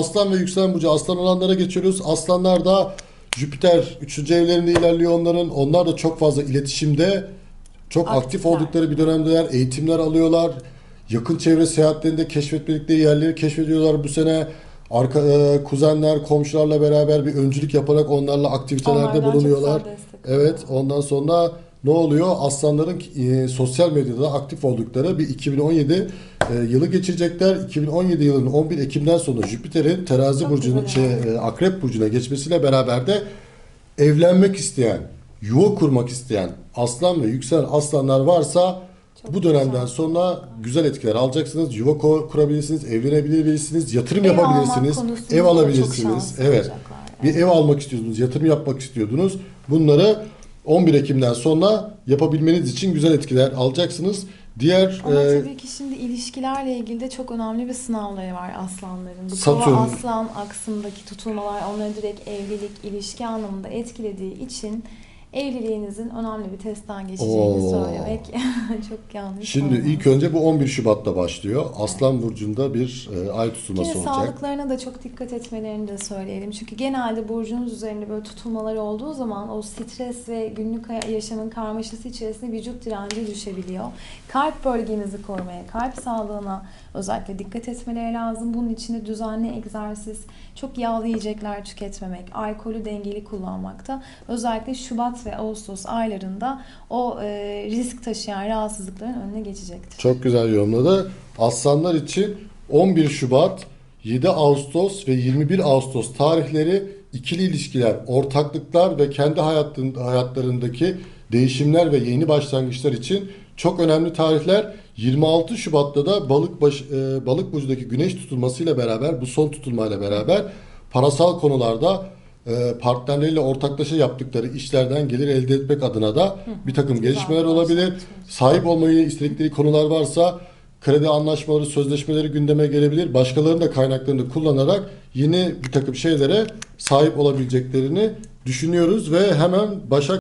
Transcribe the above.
Aslan ve yükselen burcu aslan olanlara geçiyoruz. Aslanlar da Jüpiter 3. evlerinde ilerliyor onların. Onlar da çok fazla iletişimde çok aktif Aktifler. oldukları bir dönemdeler. Eğitimler alıyorlar. Yakın çevre seyahatlerinde keşfetmedikleri yerleri keşfediyorlar bu sene. Arka, e, kuzenler, komşularla beraber bir öncülük yaparak onlarla aktivitelerde Onlardan bulunuyorlar. Evet, ondan sonra ne oluyor? Aslanların e, sosyal medyada aktif oldukları bir 2017 e, yılı geçirecekler. 2017 yılının 11 Ekim'den sonra Jüpiter'in Terazi burcunun şey, e, Akrep burcuna geçmesiyle beraber de evlenmek isteyen, yuva kurmak isteyen aslan ve yükselen aslanlar varsa Çok bu dönemden güzel. sonra güzel etkiler alacaksınız. Yuva kurabilirsiniz, evlenebilirsiniz, yatırım Ev yapabilirsiniz, ev alabilirsiniz. Evet. olacaklar. Bir ev almak istiyordunuz, yatırım yapmak istiyordunuz. Bunları 11 Ekim'den sonra yapabilmeniz için güzel etkiler alacaksınız. Diğer Ama e, tabii ki şimdi ilişkilerle ilgili de çok önemli bir sınavları var aslanların. Bu Satürn. kova aslan aksındaki tutulmalar onları direkt evlilik, ilişki anlamında etkilediği için evliliğinizin önemli bir testten geçeceğini Oo. söylemek çok yanlış şimdi olmaz. ilk önce bu 11 Şubat'ta başlıyor. Aslan burcunda bir e, ay tutulması Yine olacak. sağlıklarına da çok dikkat etmelerini de söyleyelim. Çünkü genelde burcunuz üzerinde böyle tutulmalar olduğu zaman o stres ve günlük yaşamın karmaşası içerisinde vücut direnci düşebiliyor. Kalp bölgenizi korumaya, kalp sağlığına özellikle dikkat etmeleri lazım. Bunun için de düzenli egzersiz, çok yağlı yiyecekler tüketmemek, alkolü dengeli kullanmakta. Özellikle Şubat ve Ağustos aylarında o e, risk taşıyan rahatsızlıkların önüne geçecektir. Çok güzel yorumladı. Aslanlar için 11 Şubat, 7 Ağustos ve 21 Ağustos tarihleri ikili ilişkiler, ortaklıklar ve kendi hayatın, hayatlarındaki değişimler ve yeni başlangıçlar için çok önemli tarihler. 26 Şubat'ta da balık baş, e, balık burcundaki güneş tutulmasıyla beraber bu son tutulmayla beraber parasal konularda partnerleriyle ortaklaşa yaptıkları işlerden gelir elde etmek adına da bir takım gelişmeler olabilir. Sahip olmayı istedikleri konular varsa kredi anlaşmaları, sözleşmeleri gündeme gelebilir. Başkalarının da kaynaklarını kullanarak yeni bir takım şeylere sahip olabileceklerini düşünüyoruz ve hemen Başak